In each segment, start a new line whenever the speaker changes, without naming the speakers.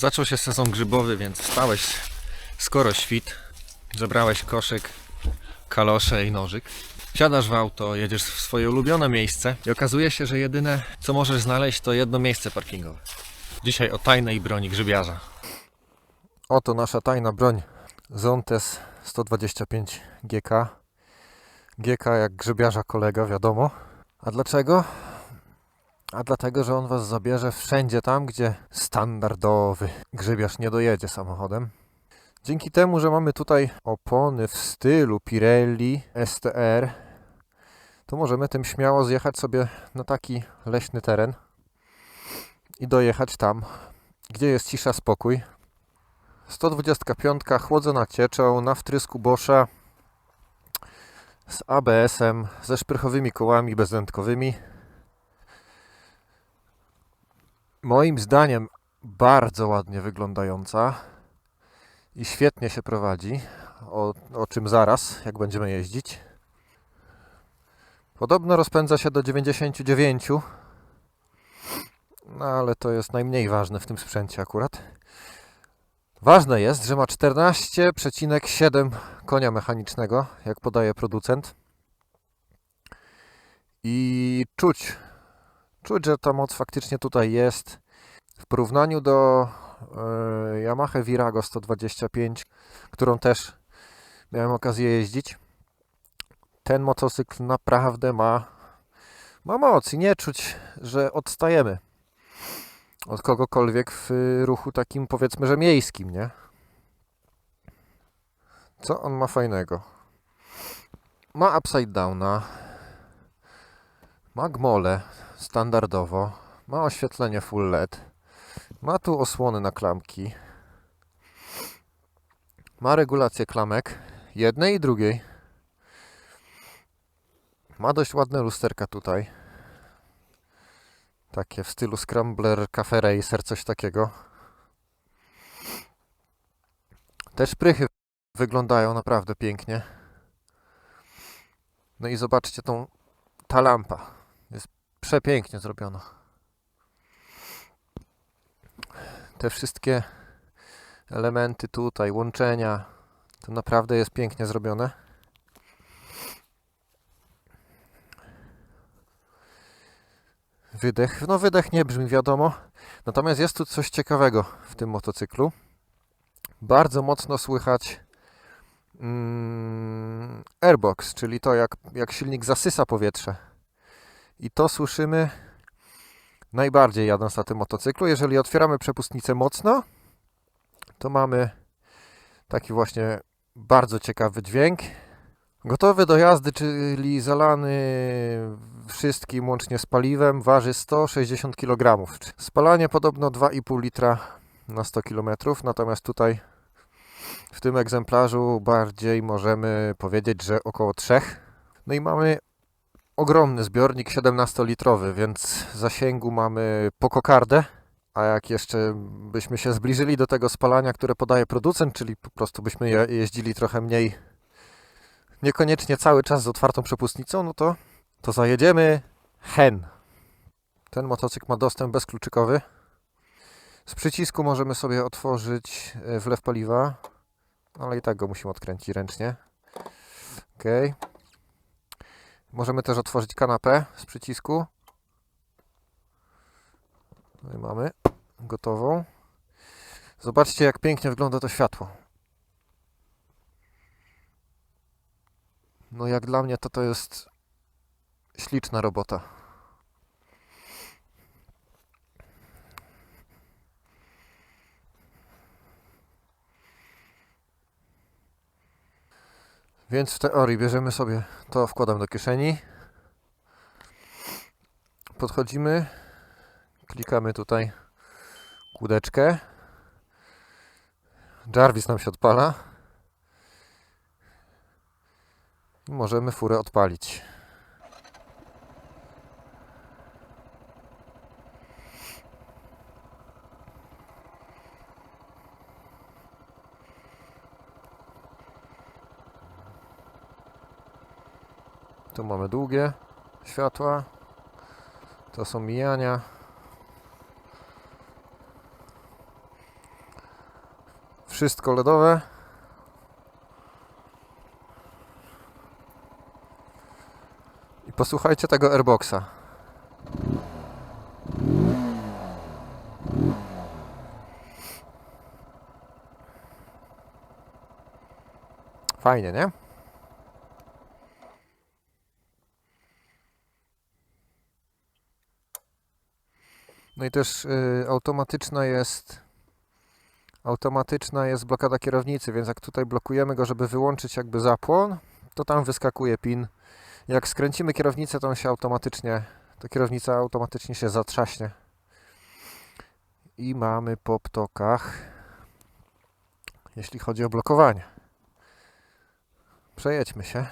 Zaczął się sezon grzybowy, więc wstałeś skoro świt, zebrałeś koszyk, kalosze i nożyk. Wsiadasz w auto, jedziesz w swoje ulubione miejsce i okazuje się, że jedyne co możesz znaleźć to jedno miejsce parkingowe. Dzisiaj o tajnej broni grzybiarza. Oto nasza tajna broń. Zontes 125 GK. GK jak grzybiarza kolega, wiadomo. A dlaczego? A dlatego, że on was zabierze wszędzie tam, gdzie standardowy grzybiarz nie dojedzie samochodem. Dzięki temu, że mamy tutaj opony w stylu Pirelli STR, to możemy tym śmiało zjechać sobie na taki leśny teren i dojechać tam, gdzie jest cisza, spokój. 125 chłodzona cieczą na wtrysku Boscha z ABS-em, ze szprychowymi kołami bezdętkowymi. Moim zdaniem bardzo ładnie wyglądająca i świetnie się prowadzi, o, o czym zaraz, jak będziemy jeździć. Podobno rozpędza się do 99, no ale to jest najmniej ważne w tym sprzęcie akurat. Ważne jest, że ma 14,7 konia mechanicznego, jak podaje producent. I czuć, czuć, że ta moc faktycznie tutaj jest. W porównaniu do e, Yamaha Virago 125, którą też miałem okazję jeździć, ten motocykl naprawdę ma, ma moc i nie czuć, że odstajemy od kogokolwiek w ruchu takim powiedzmy, że miejskim, nie? Co on ma fajnego? Ma upside downa, ma gmole standardowo, ma oświetlenie full LED, ma tu osłony na klamki, ma regulację klamek jednej i drugiej, ma dość ładne lusterka tutaj, takie w stylu Scrambler, Cafe Racer, coś takiego. Te szprychy wyglądają naprawdę pięknie. No i zobaczcie tą, ta lampa. Jest przepięknie zrobiona. Te wszystkie elementy tutaj, łączenia, to naprawdę jest pięknie zrobione. Wydech. No wydech nie brzmi wiadomo. Natomiast jest tu coś ciekawego w tym motocyklu. Bardzo mocno słychać mm, airbox, czyli to jak, jak silnik zasysa powietrze. I to słyszymy najbardziej jadąc na tym motocyklu. Jeżeli otwieramy przepustnicę mocno, to mamy taki właśnie bardzo ciekawy dźwięk. Gotowy do jazdy, czyli zalany wszystkim łącznie z paliwem, waży 160 kg. Spalanie podobno 2,5 litra na 100 km, natomiast tutaj w tym egzemplarzu bardziej możemy powiedzieć, że około 3. No i mamy ogromny zbiornik 17-litrowy, więc zasięgu mamy po kokardę. A jak jeszcze byśmy się zbliżyli do tego spalania, które podaje producent, czyli po prostu byśmy je- jeździli trochę mniej niekoniecznie cały czas z otwartą przepustnicą, no to, to zajedziemy hen. Ten motocykl ma dostęp bezkluczykowy. Z przycisku możemy sobie otworzyć e, wlew paliwa, ale i tak go musimy odkręcić ręcznie. Ok. Możemy też otworzyć kanapę z przycisku. No i mamy gotową. Zobaczcie, jak pięknie wygląda to światło. No jak dla mnie to to jest śliczna robota. Więc w teorii bierzemy sobie to, wkładam do kieszeni. Podchodzimy, klikamy tutaj kółdeczkę. Jarvis nam się odpala. I możemy furę odpalić. Tu mamy długie światła. To są mijania. Wszystko lodowe. I posłuchajcie tego airboxa. Fajnie, nie? No i też y, automatyczna jest automatyczna jest blokada kierownicy, więc jak tutaj blokujemy go, żeby wyłączyć jakby zapłon, to tam wyskakuje pin. Jak skręcimy kierownicę, to on się automatycznie, to kierownica automatycznie się zatrzaśnie. I mamy po ptokach, jeśli chodzi o blokowanie. Przejedźmy się.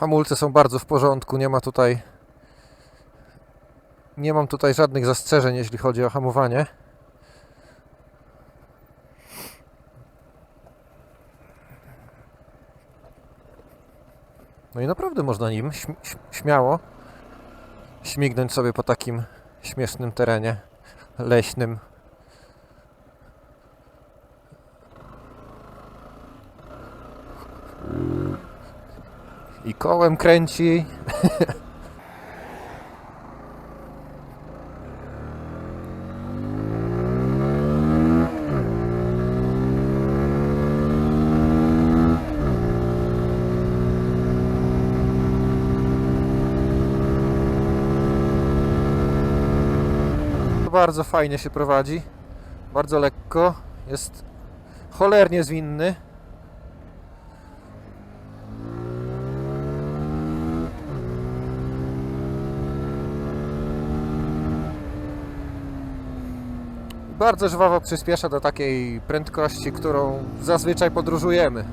Hamulce są bardzo w porządku, nie ma tutaj nie mam tutaj żadnych zastrzeżeń, jeśli chodzi o hamowanie. No i naprawdę można nim śm- śm- śmiało śmignąć sobie po takim śmiesznym terenie leśnym. I kołem kręci. Bardzo fajnie się prowadzi. Bardzo lekko. Jest cholernie zwinny. Bardzo żwawo przyspiesza do takiej prędkości, którą zazwyczaj podróżujemy.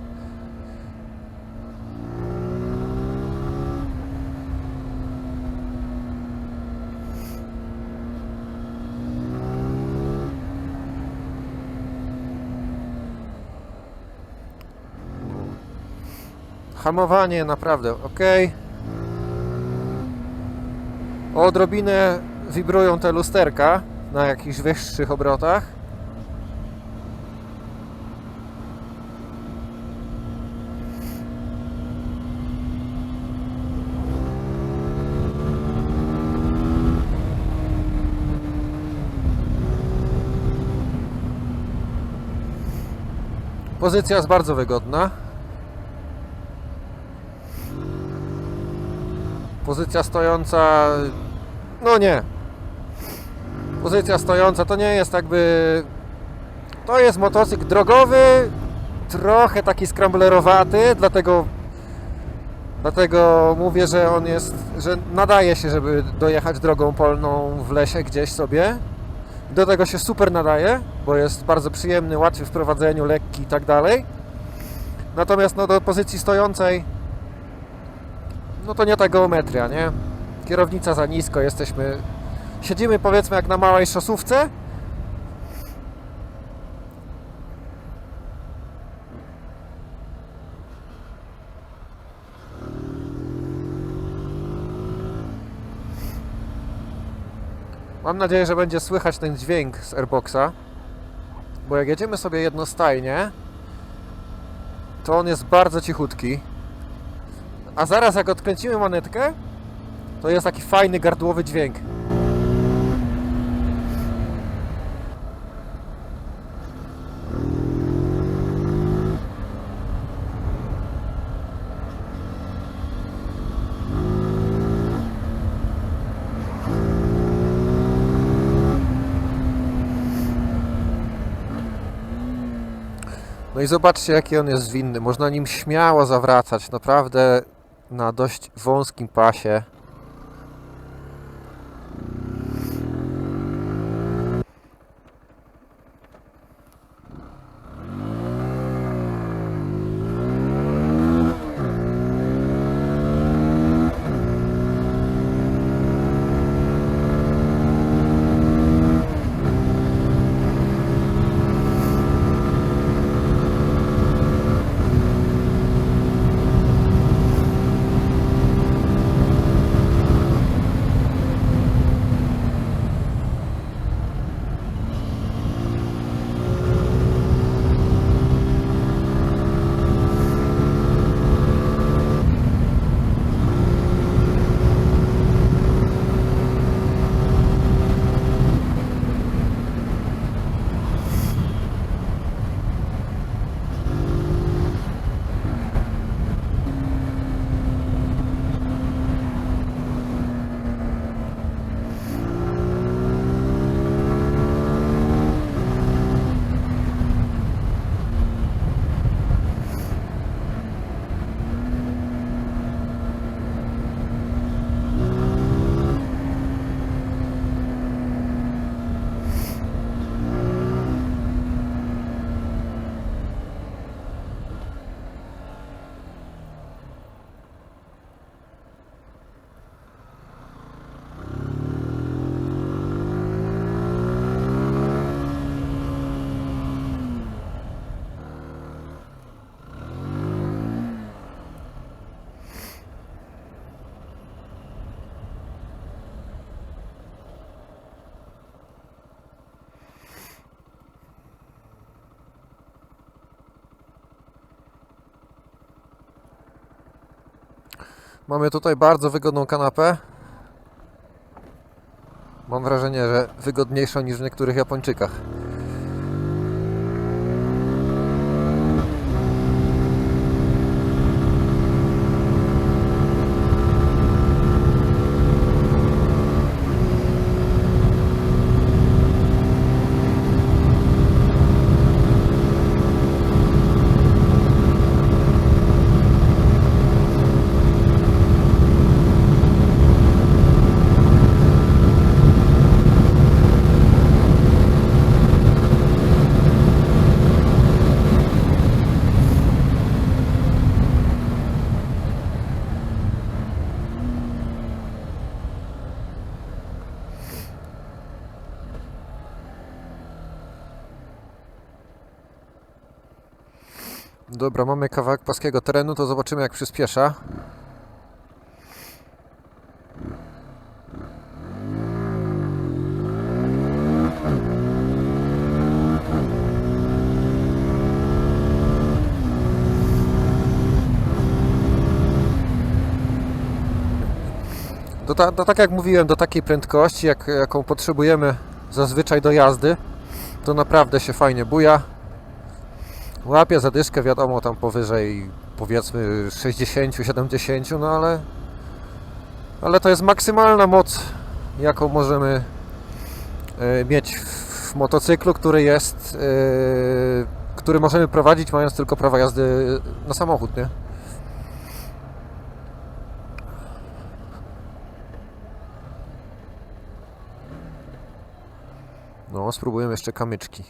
Hamowanie naprawdę ok. Odrobinę wibrują te lusterka na jakichś wyższych obrotach. Pozycja jest bardzo wygodna. Pozycja stojąca, no nie. Pozycja stojąca to nie jest jakby. To jest motocykl drogowy, trochę taki skramblerowaty, dlatego dlatego mówię, że on jest, że nadaje się, żeby dojechać drogą polną w lesie gdzieś sobie. Do tego się super nadaje, bo jest bardzo przyjemny, łatwy w prowadzeniu, lekki i tak dalej. Natomiast no, do pozycji stojącej no to nie ta geometria, nie? Kierownica za nisko, jesteśmy... Siedzimy powiedzmy jak na małej szosówce. Mam nadzieję, że będzie słychać ten dźwięk z Airboxa. Bo jak jedziemy sobie jednostajnie, to on jest bardzo cichutki. A zaraz jak odkręcimy manetkę, to jest taki fajny gardłowy dźwięk. I zobaczcie, jaki on jest zwinny. Można nim śmiało zawracać. Naprawdę na dość wąskim pasie. Mamy tutaj bardzo wygodną kanapę. Mam wrażenie, że wygodniejszą niż w niektórych Japończykach. Dobra, mamy kawałek płaskiego terenu, to zobaczymy jak przyspiesza. Do ta, do, tak jak mówiłem, do takiej prędkości, jak, jaką potrzebujemy zazwyczaj do jazdy, to naprawdę się fajnie buja. Łapie zadyszkę, wiadomo, tam powyżej powiedzmy 60-70, no ale ale to jest maksymalna moc, jaką możemy e, mieć w motocyklu, który jest, e, który możemy prowadzić, mając tylko prawo jazdy na samochód, nie? No, spróbujemy jeszcze kamyczki.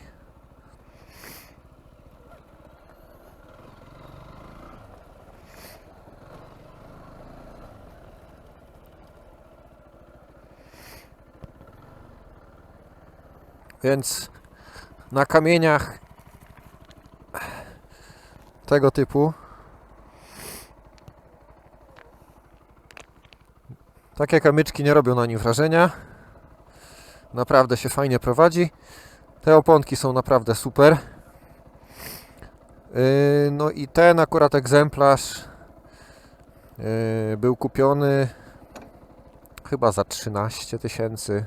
Więc na kamieniach tego typu takie kamyczki nie robią na nim wrażenia. Naprawdę się fajnie prowadzi. Te oponki są naprawdę super. Yy, No i ten akurat egzemplarz yy, był kupiony chyba za 13 tysięcy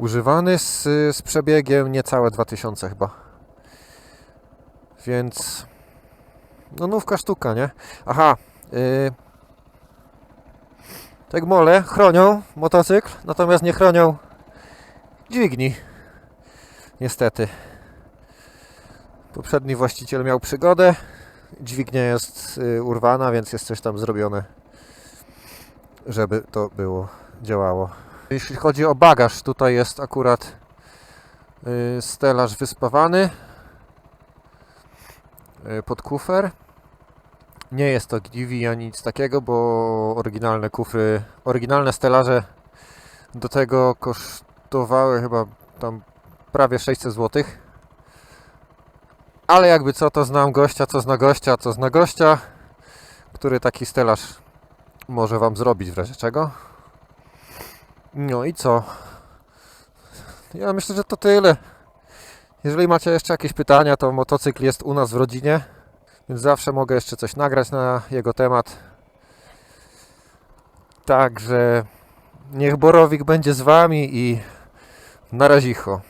używany z, z przebiegiem niecałe 2000 chyba. Więc no nówka sztuka, nie? Aha, yy, tak mole chronią motocykl, natomiast nie chronią dźwigni. Niestety. Poprzedni właściciel miał przygodę. Dźwignia jest y, urwana, więc jest coś tam zrobione, żeby to było działało. Jeśli chodzi o bagaż, tutaj jest akurat y, stelaż wyspawany y, pod kufer. Nie jest to GDV ani nic takiego, bo oryginalne kufry, oryginalne stelaże do tego kosztowały chyba tam prawie 600 zł. Ale jakby co, to znam gościa, co zna gościa, co zna gościa, który taki stelaż może Wam zrobić w razie czego. No i co? Ja myślę, że to tyle. Jeżeli macie jeszcze jakieś pytania, to motocykl jest u nas w rodzinie, więc zawsze mogę jeszcze coś nagrać na jego temat. Także niech Borowik będzie z Wami i na razicho.